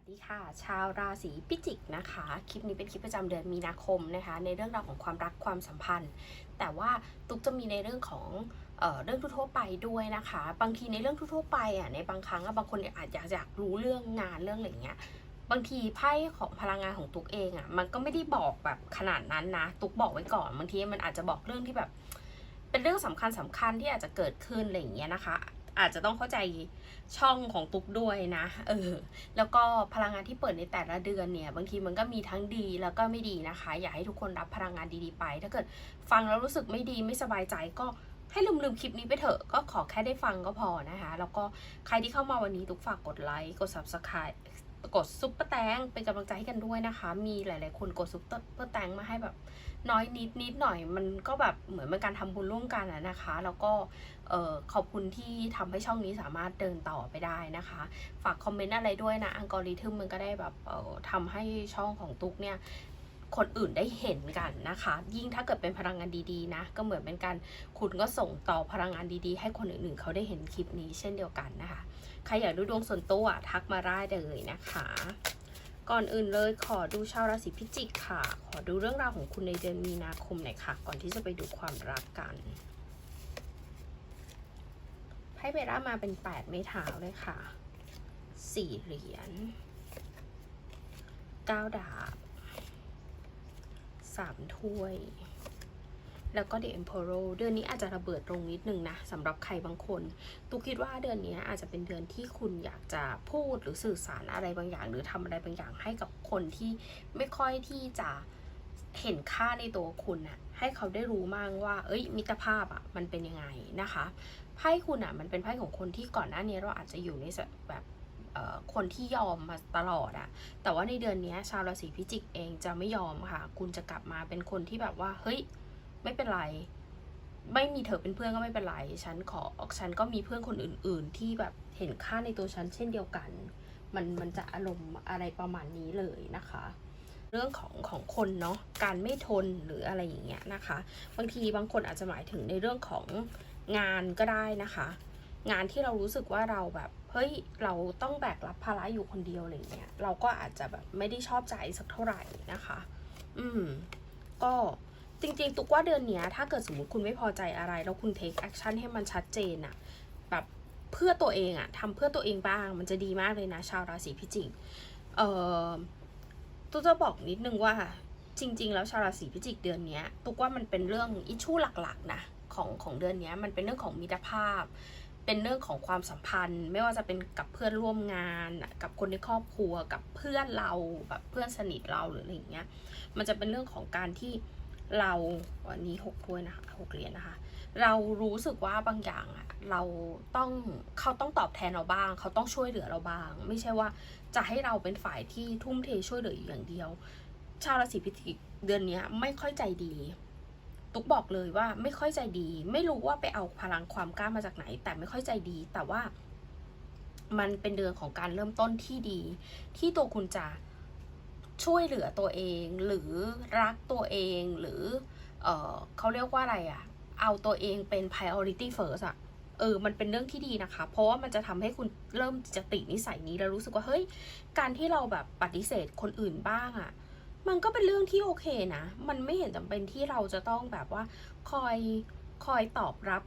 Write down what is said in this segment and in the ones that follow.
สดีค่ะ ชาวราศีพิจิกนะคะ คลิปนี้เป็นคลิปประจำเดือนมีนาคมนะคะ ในเรื่องราวของความรักความสัมพันธ์ แต่ว่าตุ๊กจะมีในเรื่องของเออเรื่องทั่วไปด้วยนะคะ บางทีในเรื่องทั่วไปอะในบางครั้งบางคนอาจอยากอยากรู้เรื่องงานเรื่องอะไรเงี้ยบางทีไพ่ของพลังงานของตุ๊กเองอะมันก็ไม่ได้บอกแบบขนาดนั้นนะตุ๊กบอกไว้ก่อนบางทีมันอาจจะบอกเรื่องที่แบบ เป็นเรื่องสำคัญสำคัญที่อาจจะเกิดขึ้นอะไรอย่างเงี้ยนะคะ อาจจะต้องเข้าใจช่องของปุ๊กด้วยนะ เออ แล้วก็พลังงานที่เปิดในแต่ละเดือนเนี่ย บางทีมันก็มีทั้งดีแล้วก็ไม่ดีนะคะ อยากให้ทุกคนรับพลังงานดีๆไป ถ้าเกิดฟังแล้วรู้สึกไม่ดีไม่สบายใจก็ให้ลืมๆคลิปนี้ไปเถอะ ก็ขอแค่ได้ฟังก็พอนะคะ แล้วก็ใครที่เข้ามาวันนี้ทุกฝากกดไลค์ กด subscribe กดซุปเปอร์แตงเป็นกำลังใจให้กันด้วยนะคะ มีหลาย ๆ คนกดซุปเปอร์แตงมาให้แบบน้อยนิดนิดหน่อย มันก็แบบเหมือนเป็นการทำบุญร่วมกันอะนะคะ แล้วก็เออขอบคุณที่ทำให้ช่องนี้สามารถเดินต่อไปได้นะคะ ฝากคอมเมนต์อะไรด้วยนะ อังกอริทึมมันก็ได้แบบเออทำให้ช่องของตุ๊กเนี่ย คนอื่นได้เห็นกันนะคะ ยิ่งถ้าเกิดเป็นพลังงานดีๆนะ ก็เหมือนเป็นการคุณก็ส่งต่อพลังงานดีๆ ให้คนอื่นๆ เขาได้เห็นคลิปนี้เช่นเดียวกันนะคะ ใครอยากดูดวงส่วนตัวทักมาได้เลยนะคะ ก่อนอื่นเลยขอดูชาวราศีพิจิกค่ะ ขอดูเรื่องราวของคุณในเดือนมีนาคมหน่อยค่ะ ก่อนที่จะไปดูความรักกันไพ่เบร่ามาเป็นแปดไม้เท้าเลยค่ะสี่เหรียญเก้าดาบ สามถ้วย แล้วก็ The Emperor เดือนนี้อาจจะระเบิดตรงนิดนึงนะสำหรับใครบางคนตูคิดว่าเดือนนี้อาจจะเป็นเดือนที่คุณอยากจะพูดหรือสื่อสารอะไรบางอย่าง หรือทำอะไรบางอย่างให้กับคนที่ไม่ค่อยที่จะเห็นค่าในตัวคุณน่ะให้เขาได้รู้มั่งว่า เอ้ย มิตรภาพอะมันเป็นยังไงนะคะไพ่คุณอะมันเป็นไพ่ของคนที่ก่อนหน้านี้เราอาจจะอยู่ในแบบ คนที่ยอมมาตลอดอะแต่ว่าในเดือนนี้ชาวราศีพิจิกเองจะไม่ยอมค่ะ คุณจะกลับมาเป็นคนที่แบบว่า เฮ้ย ไม่เป็นไร ไม่มีเธอเป็นเพื่อนก็ไม่เป็นไร ฉันขอ ฉันก็มีเพื่อนคนอื่น ๆ ที่แบบเห็นค่าในตัวฉันเช่นเดียวกัน มัน มันจะอารมณ์อะไรประมาณนี้เลยนะคะ เรื่องของของคนเนาะ การไม่ทนหรืออะไรอย่างเงี้ยนะคะ บางทีบางคนอาจจะหมายถึงในเรื่องของงานก็ได้นะคะ งานที่เรารู้สึกว่าเราแบบ เฮ้ยเราต้องแบกรับภาระอยู่คนเดียวอะไรเงี้ยเราก็อาจจะแบบไม่ได้ชอบใจสักเท่าไหร่นะคะ อืม ก็จริงๆ ตุกว่าเดือนเนี้ยถ้าเกิดสมมติคุณไม่พอใจอะไร แล้วคุณ take action ให้มันชัดเจนอะแบบเพื่อตัวเองอะทำเพื่อตัวเองบ้าง มันจะดีมากเลยนะ ชาวราศีพิจิก เอ่อตุกจะบอกนิดนึงว่า จริง ๆ แล้วชาวราศีพิจิกเดือนเนี้ยตุกว่ามันเป็นเรื่องอิชชูหลักๆนะของของเดือนเนี้ยมันเป็นเรื่องของมิตรภาพ เป็นเรื่องของความสัมพันธ์ ไม่ว่าจะเป็นกับเพื่อนร่วมงานกับคนในครอบครัวกับเพื่อนเราแบบเพื่อนสนิทเราหรืออะไรอย่างเงี้ยมันจะเป็นเรื่องของการที่เราวันนี้หกถ้วยนะคะหกเหรียญนะคะ เรารู้สึกว่าบางอย่างอะเราต้องเขาต้องตอบแทนเราบ้าง เขาต้องช่วยเหลือเราบ้าง ไม่ใช่ว่าจะให้เราเป็นฝ่ายที่ทุ่มเทช่วยเหลืออยู่อย่างเดียว ชาวราศีพิจิกเดือนนี้ไม่ค่อยใจดี ตุ๊กบอกเลยว่าไม่ค่อยใจดี ไม่รู้ว่าไปเอาพลังความกล้ามาจากไหน แต่ไม่ค่อยใจดี แต่ว่า มันเป็นเดือนของการเริ่มต้นที่ดี ที่ตัวคุณจะช่วยเหลือตัวเอง หรือรักตัวเอง หรือ เออเขาเรียกว่าอะไรอะเอาตัวเองเป็น priority first อะเออ มันเป็นเรื่องที่ดีนะคะ เพราะว่ามันจะทำให้คุณเริ่มจะติดนิสัยนี้แล้วรู้สึกว่า เฮ้ย การที่เราแบบปฏิเสธคนอื่นบ้างอะ มันก็เป็นเรื่องที่โอเคนะ มันไม่เห็นจำเป็นที่เราจะต้องแบบว่าคอยคอยตอบรับ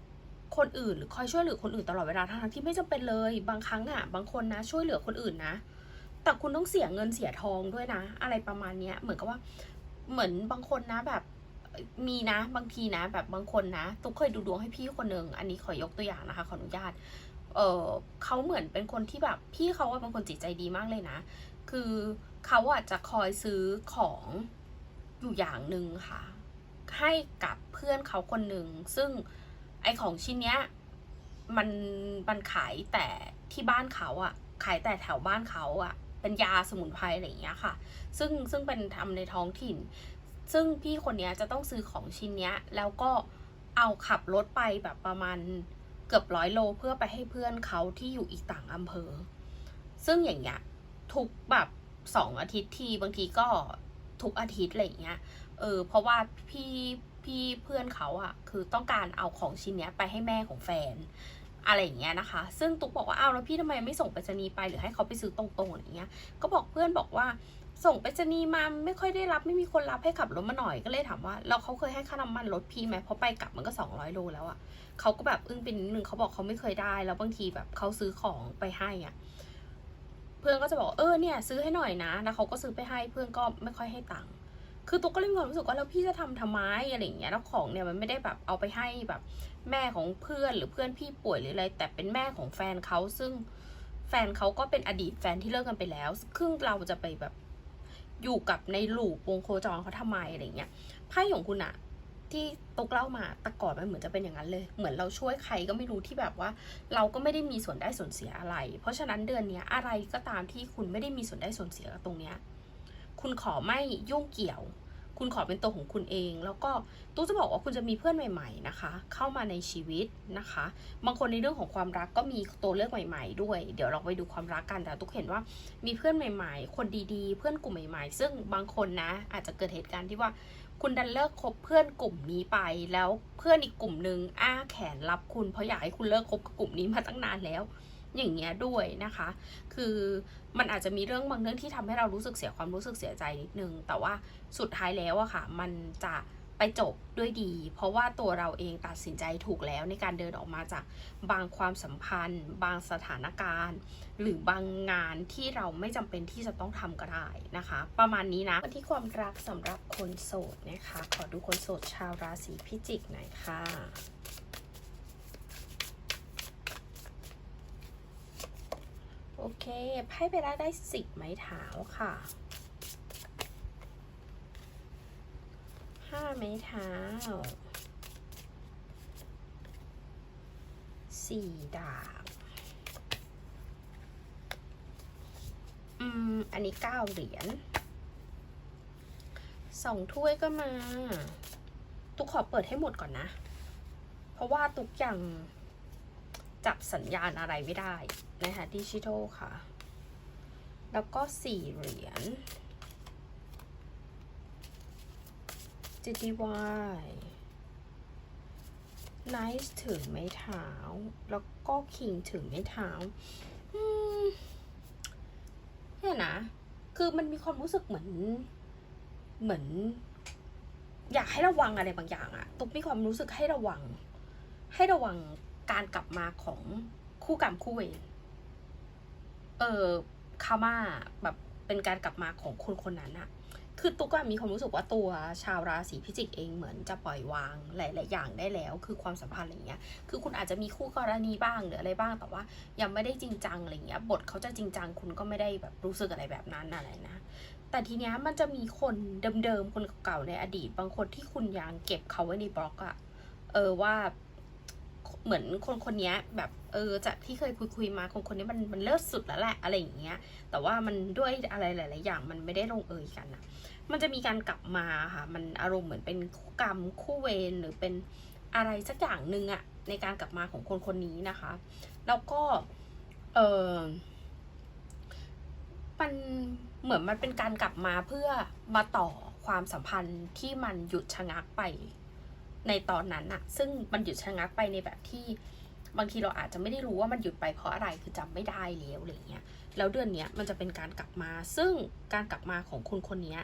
คนอื่นหรือคอยช่วยเหลือคนอื่นตลอดเวลาทั้งที่ไม่จำเป็นเลย บางครั้งอะบางคนนะช่วยเหลือคนอื่นนะ แต่คุณต้องเสียเงินเสียทองด้วยนะ อะไรประมาณเนี้ยเหมือนกับว่าเหมือนบางคนนะแบบมีนะบางทีนะแบบบางคนนะตุ๊กเคยดูดวงให้พี่คนหนึ่งอันนี้ขอยกตัวอย่างนะคะขออนุญาต เออเขาเหมือนเป็นคนที่แบบพี่เขาว่าเป็นคนจิตใจดีมากเลยนะ คือ เขาอาจจะคอยซื้อของอยู่อย่างหนึ่งค่ะ ให้กับเพื่อนเขาคนหนึ่ง ซึ่งไอของชิ้นเนี้ยมันมันขายแต่ที่บ้านเขาอะขายแต่แถวบ้านเขาอะเป็นยาสมุนไพรอะไรอย่างเงี้ยค่ะ ซึ่งซึ่งเป็นทำในท้องถิ่น ซึ่งพี่คนเนี้ยจะต้องซื้อของชิ้นเนี้ย แล้วก็เอาขับรถไปแบบประมาณเกือบร้อยโลเพื่อไปให้เพื่อนเขาที่อยู่อีกต่างอำเภอ ซึ่งอย่างเงี้ยทุกแบบ สองอาทิตย์ทีบางทีก็ทุกอาทิตย์อะไรอย่างเงี้ย เออ เพราะว่าพี่พี่เพื่อนเขาอะคือต้องการเอาของชิ้นเนี้ยไปให้แม่ของแฟน อะไรอย่างเงี้ยนะคะ ซึ่งตุ๊กบอกว่าอ้าวแล้วพี่ทำไมไม่ส่งไปรษณีย์ไปหรือให้เขาไปซื้อตรงๆอย่างเงี้ย ก็บอกเพื่อนบอกว่าส่งไปรษณีย์มาไม่ค่อยได้รับไม่มีคนรับให้ขับรถมาหน่อยก็เลยถามว่าเราเขาเคยให้ค่าน้ำมันรถพี่ไหมเพราะไปกลับมันก็ 200 โลแล้วอะเขาก็แบบอึ้งเป็นนิดนึงเขาบอกเขาไม่เคยได้ แล้วบางทีแบบเขาซื้อของไปให้อะ เพื่อนก็จะบอกเออเนี่ยซื้อให้หน่อยนะแล้วเขาก็ซื้อไปให้เพื่อนก็ไม่ค่อยให้ตังค์คือตุ๊กก็เลยมีความรู้สึกว่าแล้วพี่จะทำทำไมอะไรอย่างเงี้ยแล้วของเนี่ยมันไม่ได้แบบเอาไปให้แบบ แม่ของเพื่อนหรือเพื่อนพี่ป่วยหรืออะไร แต่เป็นแม่ของแฟนเขาซึ่งแฟนเขาก็เป็นอดีตแฟนที่เลิกกันไปแล้วซึ่งเราจะไปแบบอยู่กับในหลูปวงโคจรเขาทำไมอะไรเงี้ยไพ่ของคุณอะ ที่ตุกเล่ามาแต่ก่อนมันเหมือนจะเป็นอย่างนั้นเลย เหมือนเราช่วยใครก็ไม่รู้ที่แบบว่า เราก็ไม่ได้มีส่วนได้ส่วนเสียอะไร เพราะฉะนั้นเดือนนี้อะไรก็ตามที่คุณไม่ได้มีส่วนได้ส่วนเสียกับตรงเนี้ยคุณขอไม่ยุ่งเกี่ยว คุณขอเป็นตัวของคุณเอง แล้วก็ตู้จะบอกว่าคุณจะมีเพื่อนใหม่ ๆนะคะ เข้ามาในชีวิตนะคะ บางคนในเรื่องของความรักก็มีตัวเลือกใหม่ ๆ ด้วย เดี๋ยวเราไปดูความรักกันแต่ตุ๊กเห็นว่ามีเพื่อนใหม่ ๆ คนดีๆ เพื่อนกลุ่มใหม่ ๆ ซึ่งบางคนนะอาจจะเกิดเหตุการณ์ที่ว่า คุณดันเลิกคบเพื่อนกลุ่มนี้ไป แล้วเพื่อนอีกกลุ่มหนึ่งอ้าแขนรับคุณเพราะอยากให้คุณเลิกคบกับกลุ่มนี้มาตั้งนานแล้ว อย่างเงี้ยด้วยนะคะ คือมันอาจจะมีเรื่องบางเรื่องที่ทำให้เรารู้สึกเสียความรู้สึกเสียใจนิดนึง แต่ว่าสุดท้ายแล้วอะค่ะ มันจะ ไปจบด้วยดี เพราะว่าตัวเราเองตัดสินใจถูกแล้วในการเดินออกมาจากบางความสัมพันธ์ บางสถานการณ์ หรือบางงานที่เราไม่จำเป็นที่จะต้องทำก็ได้นะคะ ประมาณนี้นะที่ความรักสำหรับคนโสดนะคะ ขอดูคนโสดชาวราศีพิจิกหน่อยค่ะโอเคไพ่ไปได้ได้สิบไม้เท้าค่ะ ห้าไม้เท้าสี่ดาบ อืม อันนี้เก้าเหรียญสองถ้วยก็มา ตุกขอเปิดให้หมดก่อนนะ เพราะว่าตุกยังจับสัญญาณอะไรไม่ได้นะคะดิจิทัลค่ะ แล้วก็สี่เหรียญ GTY Nice ถือไม้เท้า แล้วก็ King ถือไม้เท้าเนี่ยนะ คือมันมีความรู้สึกเหมือน เหมือน อยากให้ระวังอะไรบางอย่างอะตุ๊กมีความรู้สึกให้ระวัง ให้ระวังการกลับมาของคู่กรรมคู่เวรเออคาม่าแบบเป็นการกลับมาของคนคนนั้นอะ คือตุ๊กมีความรู้สึกว่าตัวชาวราศีพิจิกเองเหมือนจะปล่อยวางหลาย ๆ อย่างได้แล้ว คือความสัมพันธ์อะไรเงี้ย คือคุณอาจจะมีคู่กรณีบ้างหรืออะไรบ้าง แต่ว่ายังไม่ได้จริงจังอะไรเงี้ย บทเขาจะจริงจังคุณก็ไม่ได้แบบรู้สึกอะไรแบบนั้นอะไรนะ แต่ทีเนี้ยมันจะมีคนเดิม ๆ คนเก่าๆในอดีต บางคนที่คุณยังเก็บเขาไว้ในบล็อกอะเออว่า เหมือนคนคนนี้แบบเออจากที่เคยคุยคุยมาคนคนนี้มันมันเลิศสุดแล้วแหละอะไรอย่างเงี้ย แต่ว่ามันด้วยอะไรหลาย ๆ อย่างมันไม่ได้ลงเอยกันอะมันจะมีการกลับมาค่ะ มันอารมณ์เหมือนเป็นคู่กรรมคู่เวรหรือเป็นอะไรสักอย่างหนึ่งอะในการกลับมาของคนคนนี้นะคะ แล้วก็เออมันเหมือนมันเป็นการกลับมาเพื่อมาต่อความสัมพันธ์ที่มันหยุดชะงักไป ในตอนนั้นอะซึ่งมันหยุดชะงักไปในแบบที่บางทีเราอาจจะไม่ได้รู้ว่ามันหยุดไปเพราะอะไรคือจำไม่ได้แล้วอะไรเงี้ยแล้วเดือนนี้มันจะเป็นการกลับมา ซึ่งการกลับมาของคนคนนี้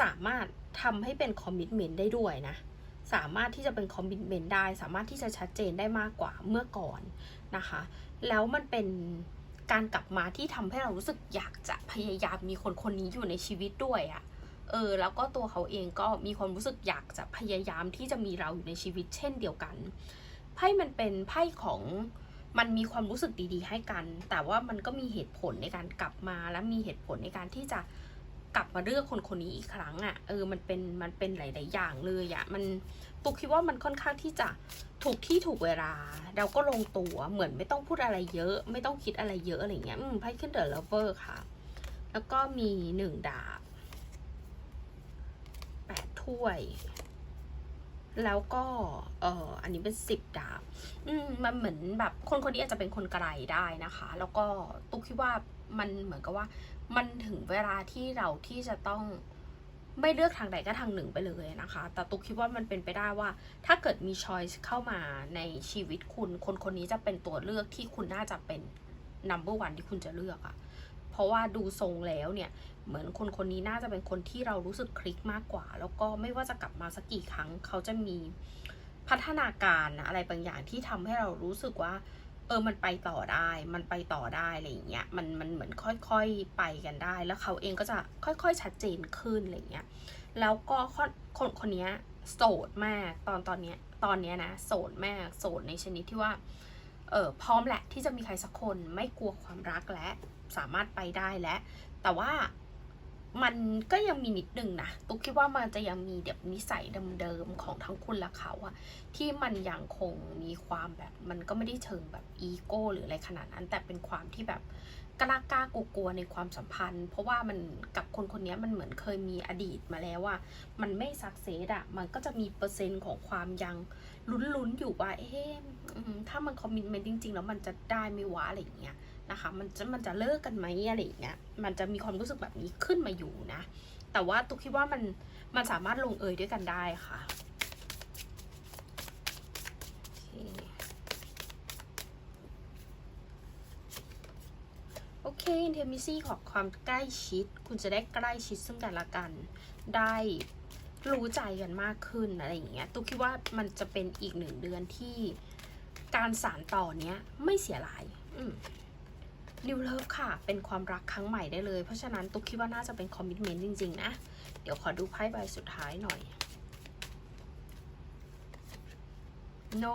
สามารถทำให้เป็นคอมมิชเมนต์ได้ด้วยนะสามารถที่จะเป็นคอมมิชเมนต์ได้ สามารถที่จะชัดเจนได้มากกว่าเมื่อก่อนนะคะ แล้วมันเป็นการกลับมาที่ทำให้เรารู้สึกอยากจะพยายามมีคนคนนี้อยู่ในชีวิตด้วยอะ เออแล้วก็ตัวเขาเองก็มีความรู้สึกอยากจะพยายามที่จะมีเราอยู่ในชีวิตเช่นเดียวกันไพ่มันเป็นไพ่ของมันมีความรู้สึกดีๆ ให้กัน แต่ว่ามันก็มีเหตุผลในการกลับมาและมีเหตุผลในการที่จะกลับมาเลือกคนคนนี้อีกครั้งอะ่ะเออมันเป็นมันเป็นหลาย ๆ อย่างเลยอะ่ะมันตุกคิดว่ามันค่อนข้างที่จะถูกที่ถูกเวลา เราก็ลงตัวเหมือนไม่ต้องพูดอะไรเยอะ ไม่ต้องคิดอะไรเยอะอะไรเงี้ยอืมไพ่ขึ้นเดอะเลเวอร์ค่ะ แล้วก็มีหนึ่งดาบ ถ้วย แล้วก็เอออันนี้เป็นสิบดาบ อืมมันเหมือนแบบคนคนนี้อาจจะเป็นคนไกลได้นะคะ แล้วก็ตุ๊กคิดว่ามันเหมือนกับว่า มันถึงเวลาที่เราที่จะต้องไม่เลือกทางใดก็ทางหนึ่งไปเลยนะคะ แต่ตุ๊กคิดว่ามันเป็นไปได้ว่า ถ้าเกิดมีช้อยส์เข้ามาในชีวิตคุณ คนคนนี้จะเป็นตัวเลือกที่คุณน่าจะเป็น number one ที่คุณจะเลือกอะเพราะว่าดูทรงแล้วเนี่ย เหมือนคนคนนี้น่าจะเป็นคนที่เรารู้สึกคลิกมากกว่า แล้วก็ไม่ว่าจะกลับมาสักกี่ครั้ง เขาจะมีพัฒนาการนะอะไรบางอย่างที่ทำให้เรารู้สึกว่า เออมันไปต่อได้ มันไปต่อได้อะไรอย่างเงี้ยมันมันเหมือนค่อยๆไปกันได้ แล้วเขาเองก็จะค่อยๆชัดเจนขึ้นอะไรเงี้ยแล้วก็คนคนคนนี้โสดมากตอนตอนเนี้ยตอนเนี้ยนะโสดมากโสดในชนิดที่ว่าเออพร้อมแหละที่จะมีใครสักคนไม่กลัวความรักและสามารถไปได้และ แต่ว่า มันก็ยังมีนิดนึงนะตุ๊กคิดว่ามันจะยังมีแบบนิสัยเดิมๆของทั้งคุณและเขาอะที่มันยังคงมีความแบบ มันก็ไม่ได้เชิงแบบอีโก้หรืออะไรขนาดนั้น แต่เป็นความที่แบบกล้ากล้ากลัวในความสัมพันธ์ เพราะว่ามันกับคนคนนี้มันเหมือนเคยมีอดีตมาแล้วว่า มันไม่สักเซสอะมันก็จะมีเปอร์เซ็นต์ของความยังลุ้นๆอยู่ว่าเอ๊ะถ้ามันคอมมิตเมนต์จริง ๆ แล้วมันจะได้ไม่วะอะไรอย่างเงี้ย นะคะ มันจะมันจะเลิกกันไหมอะไรอย่างเงี้ย มันจะมีความรู้สึกแบบนี้ขึ้นมาอยู่นะ แต่ว่าตุ๊กคิดว่ามันมันสามารถลงเอยด้วยกันได้ค่ะโอเคอินเทอร์มิซี่ของความใกล้ชิด คุณจะได้ใกล้ชิดซึ่งกันและกัน ได้รู้ใจกันมากขึ้นอะไรอย่างเงี้ย ตุ๊กคิดว่ามันจะเป็นอีกหนึ่งเดือนที่การสารต่อเนี้ยไม่เสียหลาย อืม นิวเลิฟค่ะ เป็นความรักครั้งใหม่ได้เลย เพราะฉะนั้นตุ๊กคิดว่าน่าจะเป็นคอมมิชเมนต์จริง ๆ นะ เดี๋ยวขอดูไพ่ใบสุดท้ายหน่อย no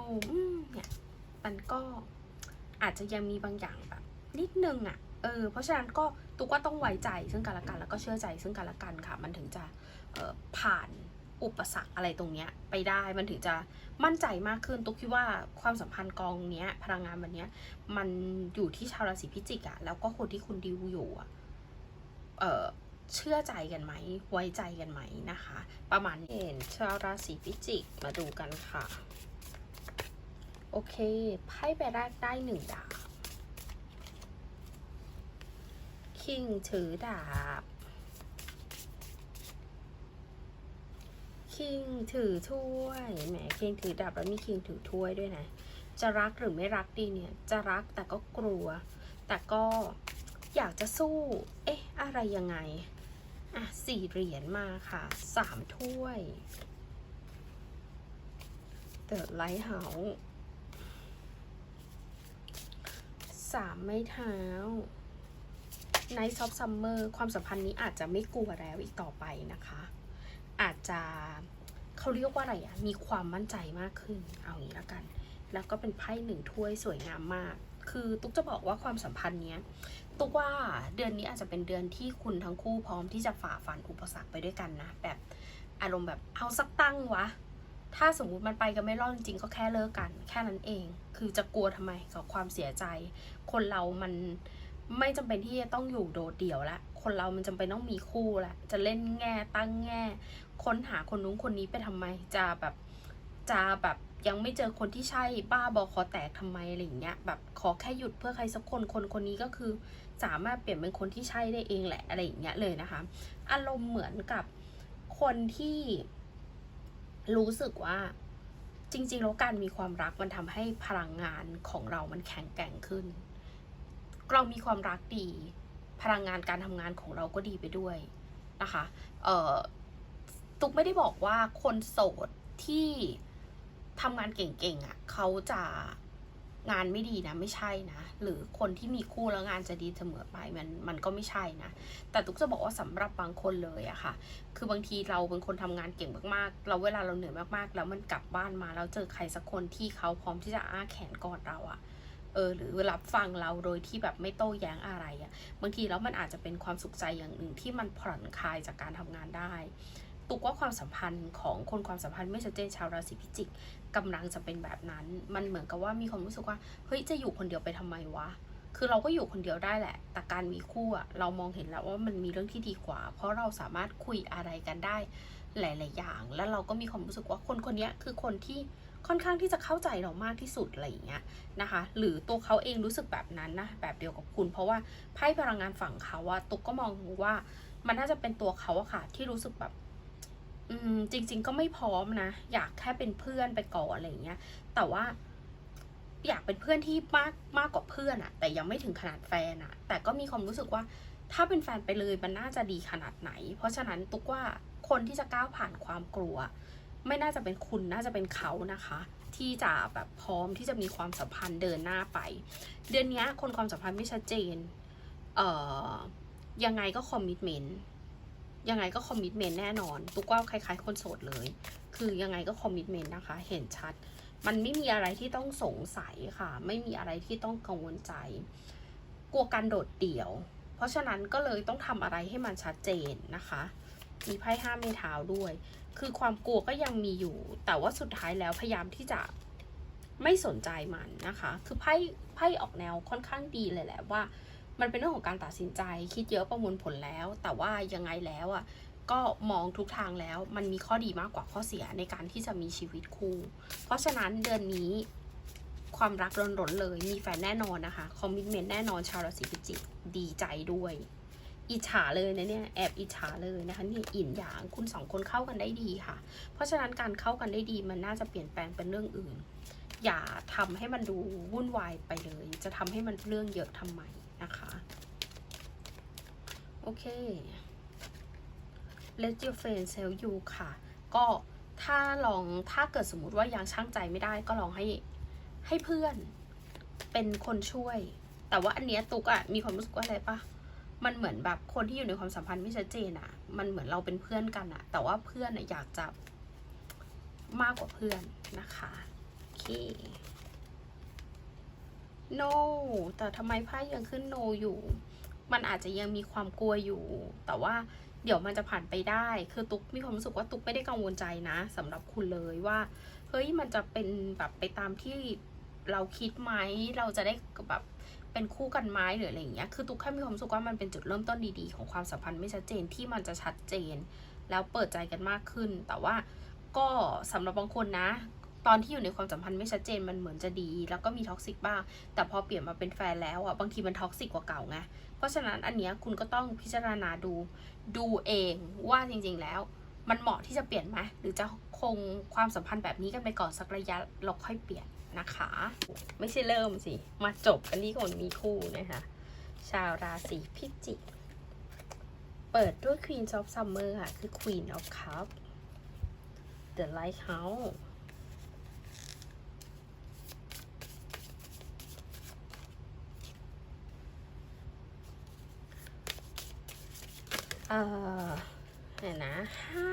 เนี่ย มันก็อาจจะยังมีบางอย่างแบบ นิดนึงอะ่ะ เออ เพราะฉะนั้นก็ตุ๊กว่าต้องไว้ใจซึ่งกันและกัน แล้วก็เชื่อใจซึ่งกันและกันค่ะ มันถึงจะออผ่าน อุปสรรคอะไรตรงเนี้ยไปได้มันถึงจะมั่นใจมากขึ้นตุ๊กคิดว่าความสัมพันธ์กองเนี้ยพลังงานวันเนี้ยมันอยู่ที่ชาวราศีพิจิกอะแล้วก็คนที่คุณดิวอยู่อะเออเชื่อใจกันไหมไว้ใจกันไหมนะคะ ประมาณนี้เห็นชาวราศีพิจิกมาดูกันค่ะ โอเคไพ่ใบแรกได้หนึ่งดาบคิงถือดาบ คิงถือถ้วยแหมคิงถือดาบแล้วมีคิงถือถ้วยด้วยนะ จะรักหรือไม่รักดีเนี่ย จะรักแต่ก็กลัว แต่ก็อยากจะสู้ เอ๊ะ อะไรยังไง อะสี่เหรียญมาค่ะสามถ้วยเติร์ดไลท์เฮาสามไม้เท้า Night of Summer ความสัมพันธ์นี้อาจจะไม่กลัวแล้วอีกต่อไปนะคะ อาจจะเขาเรียกว่าอะไรอะมีความมั่นใจมากขึ้น เอางี้แล้วกัน แล้วก็เป็นไพ่หนึ่งถ้วยสวยงามมาก คือตุ๊กจะบอกว่าความสัมพันธ์เนี้ย ตุ๊กว่าเดือนนี้อาจจะเป็นเดือนที่คุณทั้งคู่พร้อมที่จะฝ่าฟันอุปสรรคไปด้วยกันนะ แบบอารมณ์แบบเอาสักตั้งวะ ถ้าสมมุติมันไปกันไม่รอดจริงก็แค่เลิกกัน แค่นั้นเอง คือจะกลัวทำไมกับความเสียใจ คนเรามันไม่จำเป็นที่จะต้องอยู่โดดเดี่ยวละ คนเรามันจำเป็นต้องมีคู่แหละ จะเล่นแง่ตั้งแง่ ค้นหาคนนู้นคนนี้ไปทำไม จะแบบจะแบบยังไม่เจอคนที่ใช่บ้าบอคอแตกทำไมอะไรอย่างเงี้ยแบบขอแค่หยุดเพื่อใครสักคนคนคนนี้ก็คือ สามารถเปลี่ยนเป็นคนที่ใช่ได้เองแหละอะไรอย่างเงี้ยเลยนะคะ อารมณ์เหมือนกับคนที่รู้สึกว่าจริงๆแล้วการมีความรักมันทำให้พลังงานของเรามันแข็งแกร่งขึ้น เรามีความรักดี พลังงานการทำงานของเราก็ดีไปด้วยนะคะเอ่อตุกไม่ได้บอกว่าคนโสดที่ทำงานเก่งๆอะ่ะเขาจะงานไม่ดีนะไม่ใช่นะ หรือคนที่มีคู่แล้วงานจะดีเสมอไปมันมันก็ไม่ใช่นะ แต่ตุกจะบอกว่าสำหรับบางคนเลยอะค่ะ คือบางทีเราเป็นคนทำงานเก่งมากๆ เราเวลาเราเหนื่อยมากๆ แล้วมันกลับบ้านมาแล้วเจอใครสักคนที่เขาพร้อมที่จะอ้าแขนกอดเราอะ ออหรือรับฟังเราโดยที่แบบไม่โต้แย้งอะไรอะบางทีแล้วมันอาจจะเป็นความสุขใจอย่างหนึ่งที่มันผ่อนคลายจากการทำงานได้ตุกว่าความสัมพันธ์ของคนความสัมพันธ์ไม่ชัดเจนชาวราศีพิจิกกำลังจะเป็นแบบนั้น มันเหมือนกับว่ามีความรู้สึกว่าเฮ้ยจะอยู่คนเดียวไปทำไมวะคือเราก็อยู่คนเดียวได้แหละ แต่การมีคู่อะเรามองเห็นแล้วว่ามันมีเรื่องที่ดีกว่า เพราะเราสามารถคุยอะไรกันได้หลาย ๆ อย่าง แล้วเราก็มีความรู้สึกว่าคนคนนี้คือคนที่ ค่อนข้างที่จะเข้าใจเรามากที่สุดอะไรอย่างเงี้ยนะคะ หรือตัวเขาเองรู้สึกแบบนั้นนะแบบเดียวกับคุณ เพราะว่าไพ่พลังงานฝั่งเขาว่าตุกก็มองว่ามันน่าจะเป็นตัวเขาอะค่ะ ที่รู้สึกแบบอืมจริง ๆ ก็ไม่พร้อมนะ อยากแค่เป็นเพื่อนไปก่อนอะไรอย่างเงี้ย แต่ว่า อยากเป็นเพื่อนที่มากมากกว่าเพื่อนอะแต่ยังไม่ถึงขนาดแฟนอะแต่ก็มีความรู้สึกว่า ถ้าเป็นแฟนไปเลยมันน่าจะดีขนาดไหน เพราะฉะนั้นตุกว่าคนที่จะก้าวผ่านความกลัว ไม่น่าจะเป็นคุณน่าจะเป็นเขานะคะ ที่จะแบบพร้อมที่จะมีความสัมพันธ์เดินหน้าไป เดือนนี้คนความสัมพันธ์ไม่ชัดเจนเอ่อยังไงก็คอมมิชเมนต์ยังไงก็คอมมิชเมนต์แน่นอนตุกว่าคล้ายๆ คนโสดเลย คือยังไงก็คอมมิชเมนต์นะคะ เห็นชัด มันไม่มีอะไรที่ต้องสงสัยค่ะ ไม่มีอะไรที่ต้องกังวลใจ กลัวการโดดเดี่ยว เพราะฉะนั้นก็เลยต้องทำอะไรให้มันชัดเจนนะคะ มีไพ่ห้าเมเท้าด้วย คือความกลัวก็ยังมีอยู่ แต่ว่าสุดท้ายแล้วพยายามที่จะไม่สนใจมันนะคะ คือไพ่ไพ่ออกแนวค่อนข้างดีเลยแหละว่า มันเป็นเรื่องของการตัดสินใจ คิดเยอะประมวลผลแล้ว แต่ว่ายังไงแล้วอะก็มองทุกทางแล้วมันมีข้อดีมากกว่าข้อเสียในการที่จะมีชีวิตคู่ เพราะฉะนั้นเดือนนี้ความรักร้นๆเลย มีแฟนแน่นอนนะคะ คอมมิชเมนต์แน่นอนชาวราศีพิจิกดีใจด้วย อิจฉาเลยนะเนี่ยแอบอิจฉาเลยนะคะนี่อินหยางคุณสองคนเข้ากันได้ดีค่ะ เพราะฉะนั้นการเข้ากันได้ดีมันน่าจะเปลี่ยนแปลงเป็นเรื่องอื่น อย่าทำให้มันดูวุ่นวายไปเลย จะทำให้มันเรื่องเยอะทำไมนะคะ โอเค let your friend sell you ค่ะ ก็ถ้าลองถ้าเกิดสมมุติว่ายังช่างใจไม่ได้ก็ลองให้ให้เพื่อนเป็นคนช่วย แต่ว่าอันเนี้ยตุกอะมีความรู้สึกว่าอะไรปะ มันเหมือนแบบคนที่อยู่ในความสัมพันธ์ไม่ชัดเจนอะมันเหมือนเราเป็นเพื่อนกันอะแต่ว่าเพื่อนอะอยากจะมากกว่าเพื่อนนะคะโอเค no แต่ทำไมไพ่ยังขึ้น no อยู่ มันอาจจะยังมีความกลัวอยู่ แต่ว่าเดี๋ยวมันจะผ่านไปได้ คือตุ๊กมีความรู้สึกว่าตุ๊กไม่ได้กังวลใจนะสำหรับคุณเลยว่า เฮ้ยมันจะเป็นแบบไปตามที่เราคิดไหม เราจะได้แบบ เป็นคู่กันไหมหรืออะไรอย่างเงี้ย คือตุ๊กแค่มีความสึกว่ามันเป็นจุดเริ่มต้นดีๆ ของความสัมพันธ์ไม่ชัดเจนที่มันจะชัดเจน แล้วเปิดใจกันมากขึ้น แต่ว่าก็สำหรับบางคนนะ ตอนที่อยู่ในความสัมพันธ์ไม่ชัดเจนมันเหมือนจะดี แล้วก็มีท็อกซิกบ้าง แต่พอเปลี่ยนมาเป็นแฟนแล้วอะบางทีมันท็อกซิกกว่าเก่าไง เพราะฉะนั้นอันเนี้ยคุณก็ต้องพิจารณาดูดูเองว่าจริงๆแล้วมันเหมาะที่จะเปลี่ยนไหมหรือจะคงความสัมพันธ์แบบนี้กันไปก่อนสักระยะเราค่อยเปลี่ยน นะคะ ไม่ใช่เริ่มสิ มาจบกันที่คนมีคู่นะคะ ชาวราศีพิจิก เปิดด้วย Queen of Summer ค่ะ คือ Queen of Cup The Lighthouse เอ่อเดี๋ยนะห้า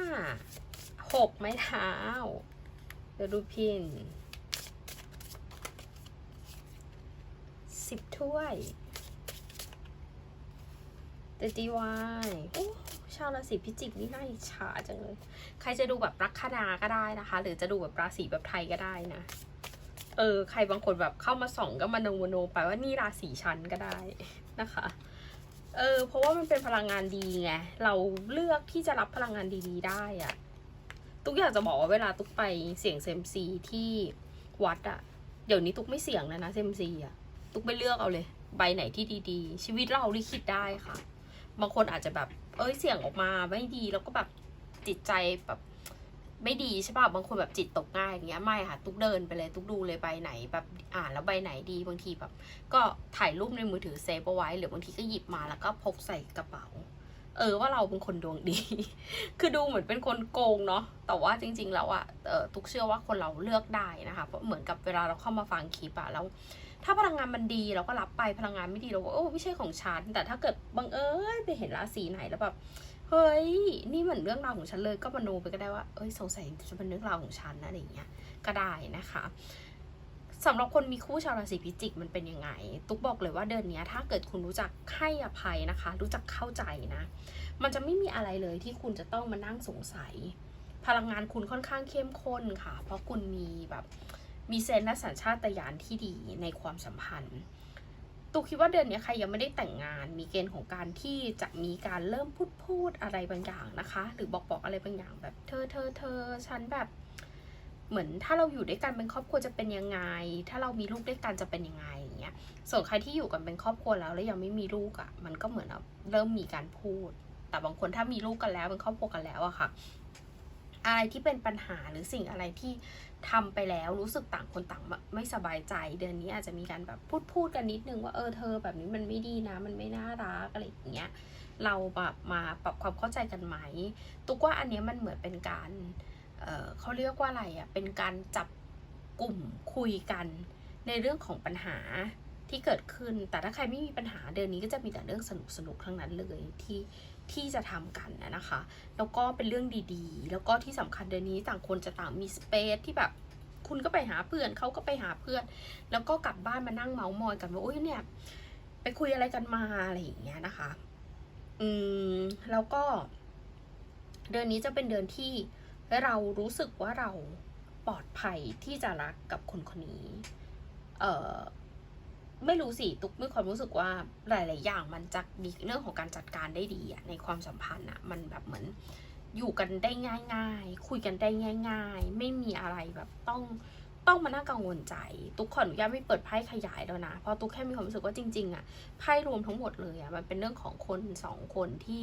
หกไม้เท้าเดี๋ยวดูพิน สิบถ้วยเดดีวายโอ้ชาวราศีพิจิกนี่น่าอิจฉาจังเลย ใครจะดูแบบรักคดาก็ได้นะคะ หรือจะดูแบบราศีแบบไทยก็ได้นะ เออ ใครบางคนแบบเข้ามาส่องก็มาโนโนไปว่านี่ราศีฉันก็ได้นะคะ เออ เพราะว่ามันเป็นพลังงานดีไง เราเลือกที่จะรับพลังงานดีๆ ได้อะตุ๊กอยากจะบอกว่าเวลาตุ๊กไปเสี่ยงเซมซีที่วัดอะเดี๋ยวนี้ตุ๊กไม่เสี่ยงแล้วนะเซมซีอะ ตุ๊กไม่เลือกเอาเลย ใบไหนที่ดีๆ ชีวิตเราลิขิตได้ค่ะ บางคนอาจจะแบบ เอ้ยเสี่ยงออกมาไม่ดีแล้วก็แบบจิตใจแบบไม่ดีใช่ป่ะบางคนแบบจิตตกง่ายอย่างเงี้ยไม่ค่ะตุกเดินไปเลยตุกดูเลยใบไหนแบบอ่านแล้วใบไหนดีบางทีแบบ ก็ถ่ายรูปในมือถือเซฟเอาไว้หรือบางทีก็หยิบมาแล้วก็พกใส่กระเป๋า เออว่าเราเป็นคนดวงดี คือดูเหมือนเป็นคนโกงเนาะแต่ว่าจริง ๆ แล้วอะเออตุกเชื่อว่าคนเราเลือกได้นะคะเพราะเหมือนกับเวลาเราเข้ามาฟังคลิปอะแล้ว ถ้าพลังงานมันดีเราก็รับไปพลังงานไม่ดีเราก็โอ้ไม่ใช่ของฉันแต่ถ้าเกิดบังเอิญไปเห็นราศีไหนแล้วแบบเฮ้ยนี่เหมือนเรื่องราวของฉันเลยก็มโนไปก็ได้ว่าเอ้ยสงสัยจะเป็นเรื่องราวของฉันนะอะไรอย่างเงี้ยก็ได้นะคะสำหรับคนมีคู่ชาวราศีพิจิกมันเป็นยังไง ตุ๊กบอกเลยว่าเดือนนี้ถ้าเกิดคุณรู้จักให้อภัยนะคะ รู้จักเข้าใจนะ มันจะไม่มีอะไรเลยที่คุณจะต้องมานั่งสงสัย พลังงานคุณค่อนข้างเข้มข้นค่ะ เพราะคุณมีแบบ มีเซนส์และสัญชาตญาณที่ดีในความสัมพันธ์ตูคิดว่าเดือนนี้ใครยังไม่ได้แต่งงาน มีเกณฑ์ของการที่จะมีการเริ่มพูดพูดอะไรบางอย่างนะคะ หรือบอกบอกอะไรบางอย่างแบบเธอเธอเธอฉันแบบเหมือนถ้าเราอยู่ด้วยกันเป็นครอบครัวจะเป็นยังไง ถ้าเรามีลูกด้วยกันจะเป็นยังไงอย่างเงี้ย ส่วนใครที่อยู่กันเป็นครอบครัวแล้วแล้วยังไม่มีลูกอะ่ะ มันก็เหมือนเริ่มมีการพูด แต่บางคนถ้ามีลูกกันแล้วเป็นครอบครัวกันแล้วอะค่ะ อะไรที่เป็นปัญหาหรือสิ่งอะไรที่ ทำไปแล้วรู้สึกต่างคนต่างไม่สบายใจ เดือนนี้อาจจะมีการแบบพูดพูดกันนิดนึงว่าเออเธอแบบนี้มันไม่ดีนะ มันไม่น่ารักอะไรอย่างเงี้ยเราแบบมาปรับความเข้าใจกันไหมตุกว่าอันนี้มันเหมือนเป็นการเออเขาเรียกว่าอะไรอะ่ะเป็นการจับกลุ่มคุยกันในเรื่องของปัญหาที่เกิดขึ้น แต่ถ้าใครไม่มีปัญหาเดือนนี้ก็จะมีแต่เรื่องสนุกสนุกทั้งนั้นเลยที่ ที่จะทำกันนะคะ แล้วก็เป็นเรื่องดีๆ แล้วก็ที่สำคัญเดือนนี้ต่างคนจะต่างมีสเปซที่แบบคุณก็ไปหาเพื่อนเขาก็ไปหาเพื่อน แล้วก็กลับบ้านมานั่งเมาส์มอยกันว่าโอ้ยเนี่ย ไปคุยอะไรกันมาอะไรอย่างเงี้ยนะคะ อืมแล้วก็ เดือนนี้จะเป็นเดือนที่เรารู้สึกว่าเราปลอดภัยที่จะรักกับคนคนนี้ เอ่อ ไม่รู้สิตุกมีความรู้สึกว่าหลาย ๆ อย่างมันจะมีเรื่องของการจัดการได้ดีอะในความสัมพันธ์อะมันแบบเหมือนอยู่กันได้ง่าย ๆ คุยกันได้ง่าย ๆ ไม่มีอะไรแบบต้องต้องมานั่งกังวลใจ ตุกขออนุญาตไม่เปิดไพ่ขยายแล้วนะ เพราะตุกแค่มีความรู้สึกว่าจริง ๆอะไพ่รวมทั้งหมดเลยอะมันเป็นเรื่องของคนสองคนที่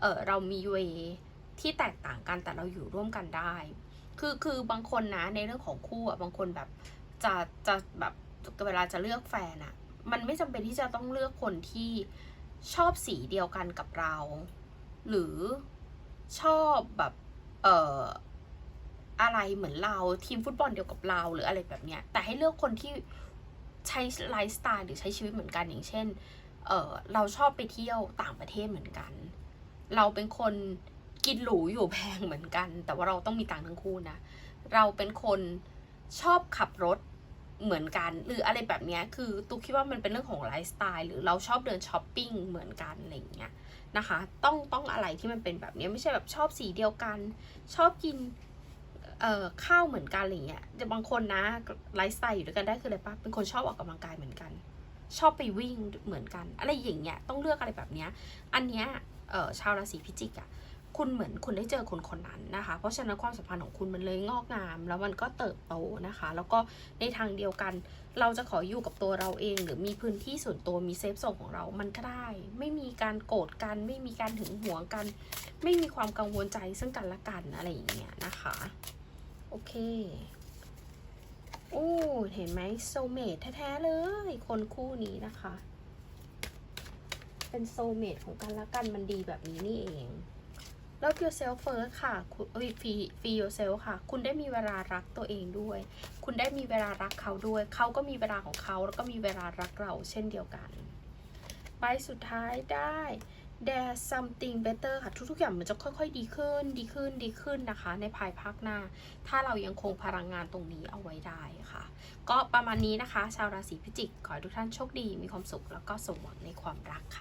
เออเรามีเวที่แตกต่างกันแต่เราอยู่ร่วมกันได้ คือคือบางคนนะในเรื่องของคู่อะบางคนแบบจะจะแบบ เวลาจะเลือกแฟนอะมันไม่จำเป็นที่จะต้องเลือกคนที่ชอบสีเดียวกันกับเรา หรือชอบแบบเอ่ออะไรเหมือนเราทีมฟุตบอลเดียวกับเราหรืออะไรแบบเนี้ย แต่ให้เลือกคนที่ใช้ไลฟ์สไตล์หรือใช้ชีวิตเหมือนกันอย่างเช่นเออเราชอบไปเที่ยวต่างประเทศเหมือนกัน เราเป็นคนกินหรูอยู่แพงเหมือนกัน แต่ว่าเราต้องมีตังค์ทั้งคู่นะ เราเป็นคนชอบขับรถ เหมือนกัน หรืออะไรแบบนี้คือตูคิดว่ามันเป็นเรื่องของไลฟ์สไตล์หรือเราชอบเดินช้อปปิ้งเหมือนกันอะไรอย่างเงี้ยนะคะ ต้องต้องอะไรที่มันเป็นแบบนี้ไม่ใช่แบบชอบสีเดียวกัน ชอบกินเอ่อข้าวเหมือนกันอะไรเงี้ยแต่บางคนนะไลฟ์สไตล์อยู่ด้วยกันได้คืออะไรปะเป็นคนชอบออกกำลังกายเหมือนกัน ชอบไปวิ่งเหมือนกัน อะไรอย่างเงี้ยต้องเลือกอะไรแบบเนี้ยอันเนี้ยเอ่อชาวราศีพิจิกอะ คุณเหมือนคุณได้เจอคนคนนั้นนะคะ เพราะฉะนั้นความสัมพันธ์ของคุณมันเลยงอกงาม แล้วมันก็เติบโตนะคะ แล้วก็ในทางเดียวกัน เราจะขออยู่กับตัวเราเอง หรือมีพื้นที่ส่วนตัวมีเซฟโซนของเรา มันก็ได้ ไม่มีการโกรธกัน ไม่มีการหึงหวงกัน ไม่มีความกังวลใจซึ่งกันและกันอะไรอย่างเงี้ยนะคะ โอเคโอ้เห็นไหมโซเมทแท้ๆเลย คนคู่นี้นะคะ เป็นโซเมทของกันและกันมันดีแบบนี้นี่เอง Love yourself first ค่ะคุณเอ้ย feel feel yourself ค่ะ คุณได้มีเวลารักตัวเองด้วย คุณได้มีเวลารักเขาด้วย เขาก็มีเวลาของเขาแล้วก็มีเวลารักเราเช่นเดียวกัน ใบสุดท้ายได้ there's something better ค่ะ ทุก ๆ อย่างมันจะค่อย ๆ ดีขึ้น ดีขึ้น ดีขึ้นนะคะ ในภายภาคหน้า ถ้าเรายังคงพลังงานตรงนี้เอาไว้ได้ค่ะ ก็ประมาณนี้นะคะ ชาวราศีพิจิก ขอให้ทุกท่านโชคดี มีความสุข แล้วก็สมหวังในความรักค่ะ